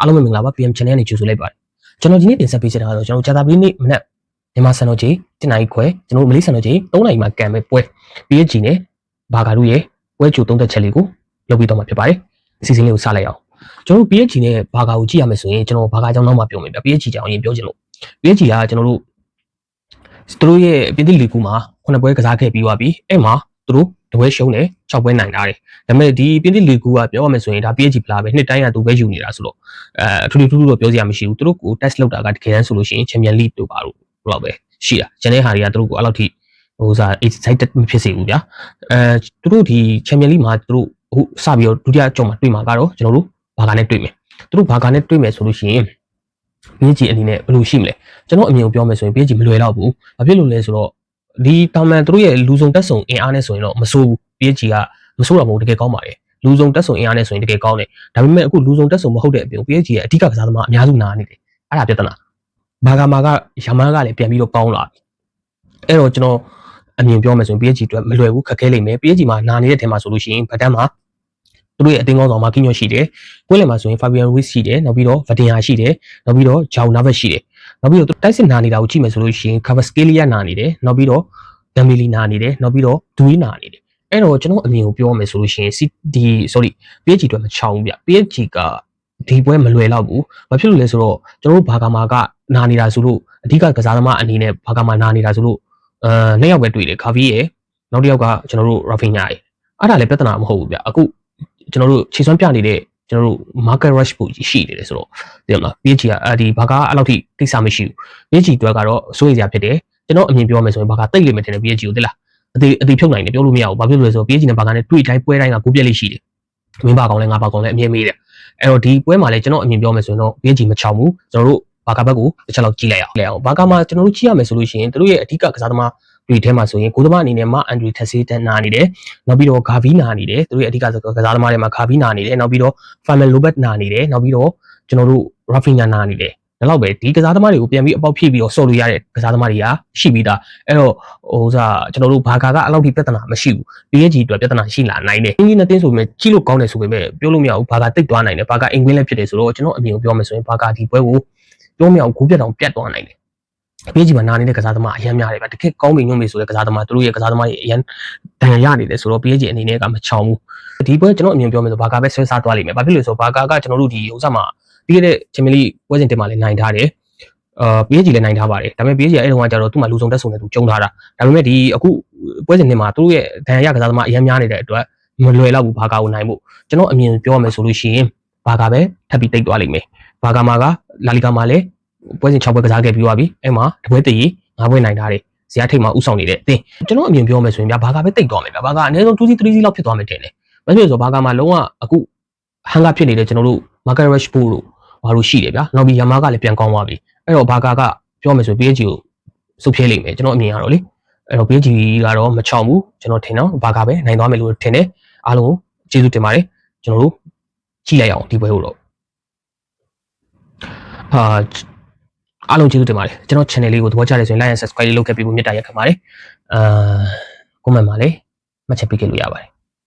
အားလုံးပဲမင်္ဂလာပါ PM channel နဲ့ကြိုဆိုလိုက်ပါတယ်ကျွန်တော်ဒီနေ့တင်ဆက်ပေးချင်တာကတော့ကျွန်တော်ဂျာတာပီနေ့မနက်မြန်မာစံတော်ချိန်7နာရီခွဲကျွန်တော်မလေးစံတော်ချိန်3နာရီမှာကံမဲ့ပွဲ PSG နဲ့ဘာဂါတို့ရဲ့ပွဲကြိုသုံးသက်ချက်လေးကိုလုပ်ပြီးတော့မှာဖြစ်ပါတယ်အစီအစဉ်လေးကိုစလိုက်အောင်ကျွန်တော်တို့ PSG နဲ့ဘာဂါကိုကြည့်ရမယ်ဆိုရင်ကျွန်တော်ဘာဂါကြောင့်နောက်မှပြောမယ်ဗျ PSG ကြောင့်အရင်ပြောချင်လို့ PSG ကကျွန်တော်တို့သူတို့ရဲ့ပြည်သစ်လီကူမှာ9ပွဲကစားခဲ့ပြီးသွားပြီအဲ့မှာသူတို့ တပွဲရှုံးတယ်6ပွဲနိုင်ထားတယ်ဒါပေမဲ့ဒီပြည်သစ်လီကူကပြောရမယ်ဆိုရင်ဒါ PSG ဖလားပဲနှစ်တိုင်းကသူပဲယူနေတာဆိုတော့အဲအထူးထူးထူးတော့ပြောစရာမရှိဘူးသူတို့ကို test လုပ်တာကတကယ်တမ်းဆိုလို့ရှိရင် Champion League တို့ပါလို့တော့ပဲရှိတာကျန်တဲ့ဟာတွေကသူတို့ကိုအဲ့လောက်ထိဟိုစား excited မဖြစ်စေဘူးဗျာအဲသူတို့ဒီ Champion League မှာသူတို့အခုစပြီးတော့ဒုတိယကြော်မှာတွေ့မှာကတော့ကျွန်တော်တို့ဘာကာနဲ့တွေ့မယ်သူတို့ဘာကာနဲ့တွေ့မယ်ဆိုလို့ရှိရင် PSG အနေနဲ့ဘယ်လိုရှိမလဲကျွန်တော်အမြင်ကိုပြောမယ်ဆိုရင် PSG မလွယ်တော့ဘူးဘာဖြစ်လို့လဲဆိုတော့ ဒီတောင်မန်သူတို့ရဲ့လူစုံတက်ဆုံအင်အားနဲ့ဆိုရင်တော့မဆိုးဘူး PSG ကမဆိုးတော့မဟုတ်တကယ်ကောင်းပါတယ်လူစုံတက်ဆုံအင်အားနဲ့ဆိုရင်တကယ်ကောင်းတယ်ဒါပေမဲ့အခုလူစုံတက်ဆုံမဟုတ်တဲ့အပြင် PSG ရဲ့အဓိကကစားသမားအများစုနာနေတယ်အဲ့ဒါပြဿနာဘာဂါမာကရမန်းကလည်းပြန်ပြီးတော့ကောင်းလာပြီအဲ့တော့ကျွန်တော်အမြင်ပြောမယ်ဆိုရင် PSG အတွက်မလွယ်ဘူးခက်ခဲလိမ့်မယ် PSG မှာနာနေတဲ့ထဲမှာဆိုလို့ရှိရင်ဗတ်တန်းမှာသူတို့ရဲ့အတင်းကောင်းဆောင်မှာကင်းညွန့်ရှိတယ်ကွင်းလယ်မှာဆိုရင် Fabian Ruiz ရှိတယ်နောက်ပြီးတော့ Vadia ရှိတယ်နောက်ပြီးတော့ Joao Navas ရှိတယ် နောက်ပြီးတော့တိုက်စစ်နာနေတာကိုကြည့်မယ်ဆိုလို့ရှိရင် Kvaratskhelia နာနေတယ်နောက်ပြီးတော့ Dembele နာနေတယ်နောက်ပြီးတော့ Dui နာနေတယ်အဲ့တော့ကျွန်တော်အမြင်ကိုပြောမယ်ဆိုလို့ရှိရင်ဒီ sorry PSG အတွက်မချောင်းဘူးဗျ PSG ကဒီပွဲမလွယ်တော့ဘူးဘာဖြစ်လို့လဲဆိုတော့ကျွန်တော်တို့ဘာကာမာကနာနေတာဆိုလို့အဓိကကစားသမားအနေနဲ့ဘာကာမာနာနေတာဆိုလို့အဲနှစ်ယောက်ပဲတွေ့တယ်ကာဗီရဲ့နောက်တစ်ယောက်ကကျွန်တော်တို့ Rafinha ရဲ့အဲ့ဒါလည်းပြဿနာမဟုတ်ဘူးဗျအခုကျွန်တော်တို့ခြေစွမ်းပြနေတဲ့ ကျွန်တော်တို့ market rush ပို့ကြီးရှိနေတယ်ဆိုတော့သိရမလား PSG ကအဲဒီဘာကာအဲ့လောက်ထိကိစ္စမရှိဘူး PSG အတွက်ကတော့စိုးရိမ်စရာဖြစ်တယ်ကျွန်တော်အမြင်ပြောမယ်ဆိုရင်ဘာကာတိတ်လိမ့်မယ်ထင်တယ် PSG ကိုသိလားအသေးအသေးဖြုတ်နိုင်တယ်ပြောလို့မရဘူးဘာဖြစ်လို့လဲဆိုတော့ PSG နဲ့ဘာကာနဲ့တွေ့တိုင်းပွဲတိုင်းကကိုပြက်လေးရှိတယ်မင်းပါကောင်လဲငါပါကောင်လဲအမြင်မေးတယ်အဲ့တော့ဒီပွဲမှာလည်းကျွန်တော်အမြင်ပြောမယ်ဆိုရင်တော့ PSG မချောင်ဘူးကျွန်တော်တို့ဘာကာဘက်ကိုတစ်ချက်လောက်ကြည့်လိုက်အောင်လဲအောင်ဘာကာမှာကျွန်တော်တို့ကြည့်ရမယ်ဆိုလို့ရှိရင်တို့ရဲ့အဓိကကစားသမား တွေထဲမှာဆိုရင်ကိုသမားအနေနဲ့မအန်ဒရီထက်ဆေးတန်နာနေတယ်နောက်ပြီးတော့ဂါဗီနာနေတယ်တို့ရဲ့အဓိကကစားသမားတွေမှာဂါဗီနာနေတယ်နောက်ပြီးတော့ဖာမန်လိုဘတ်နာနေတယ်နောက်ပြီးတော့ကျွန်တော်တို့ရာဖီနာနာနေတယ်ဒါတော့ပဲဒီကစားသမားတွေကိုပြန်ပြီးအပေါက်ဖြည့်ပြီးတော့ဆော့လို့ရတဲ့ကစားသမားတွေကရှိပြီးသားအဲ့တော့ဟိုစားကျွန်တော်တို့ဘာကာကအဲ့လောက်ထိပြဿနာမရှိဘူး PSG အတွက်ပြဿနာရှိလာနိုင်တယ်အင်းကြီးနဲ့တင်းဆိုပေမဲ့ကြီးလို့ကောင်းတယ်ဆိုပေမဲ့ပြောလို့မရဘူးဘာကာတိတ်သွားနိုင်တယ်ဘာကာအင်ကွင်းလည်းဖြစ်တယ်ဆိုတော့ကျွန်တော်အမြင်ကိုပြောမယ်ဆိုရင်ဘာကာဒီပွဲကိုပြောမရဘူးဂိုးပြတ်အောင်ပြတ်သွားနိုင်တယ် PSG မှာနာနေတဲ့ကစားသမားအရင်များတယ်ဗျတကယ်ကောင်းပြီညွှန်ပြီဆိုတဲ့ကစားသမားသူတို့ရဲ့ကစားသမားတွေအရင်တန်ရနေတယ်ဆိုတော့ PSG အနေနဲ့ကမချောင်ဘူးဒီပွဲကျွန်တော်အမြင်ပြောမယ်ဆိုဘာကာပဲဆွဲစားသွားလိမ့်မယ်ဘာဖြစ်လို့လဲဆိုတော့ဘာကာကကျွန်တော်တို့ဒီဥစ္စာမှာပြီးခဲ့တဲ့ချန်ပီယံလိပွဲစဉ်တင်မှာလည်းနိုင်ထားတယ်အာ PSG လည်းနိုင်ထားပါတယ်ဒါပေမဲ့ PSG ကအဲ့တုန်းကကျတော့သူ့မှာလူဆုံးတက်ဆုံနေသူကျုံထားတာဒါပေမဲ့ဒီအခုပွဲစဉ်တင်မှာသူတို့ရဲ့ဒဏ်ရာရကစားသမားအရင်များနေတဲ့အတွက်မလွယ်တော့ဘူးဘာကာကိုနိုင်ဖို့ကျွန်တော်အမြင်ပြောရမယ်ဆိုလို့ရှိရင်ဘာကာပဲထပ်ပြီးတိတ်သွားလိမ့်မယ်ဘာကာမာကလာလီဂါမှာလည်း ပွဲစဉ်6ပွဲကစားခဲ့ပြီးသွားပြီအဲ့မှာတပွဲတည်းငါးပွဲနိုင်ထားတယ်ဇယားထိပ်မှာဥဆောင်နေတဲ့အသင်းကျွန်တော်အမြင်ပြောမယ်ဆိုရင်ဗျာဘာကာပဲတိတ်သွားမယ်ဗျာဘာကာအနည်းဆုံး2စီ3စီလောက်ဖြစ်သွားမယ်ထင်တယ်ဘာဖြစ်လို့လဲဆိုတော့ဘာကာမှာလုံးဝအခုဟန်ကဖြစ်နေတဲ့ကျွန်တော်တို့ market rush ပို့လို့ဘာလို့ရှိတယ်ဗျာနောက်ပြီးယမားကလည်းပြန်ကောင်းသွားပြီအဲ့တော့ဘာကာကပြောမယ်ဆိုရင် PSG ကိုစုပ်ဖြဲလိမ့်မယ်ကျွန်တော်အမြင်ကတော့လေအဲ့တော့ PSG ကတော့မချောင်ဘူးကျွန်တော်ထင်တော့ဘာကာပဲနိုင်သွားမယ်လို့ထင်တယ်အားလုံးကျေးဇူးတင်ပါတယ်ကျွန်တော်တို့ကြည့်လိုက်အောင်ဒီပွဲကိုတော့ဟာ အားလုံးကျေးဇူးတင်ပါတယ်ကျွန်တော် channel လေးကိုသဘောကျတယ်ဆိုရင် like and subscribe လေးလုပ်ခဲ့ပြီးဖို့မြတ်တာရက်ခံပါတယ်အာ comment မှာလည်းမှတ်ချက်ပေးခဲ့လို့ရပါတယ်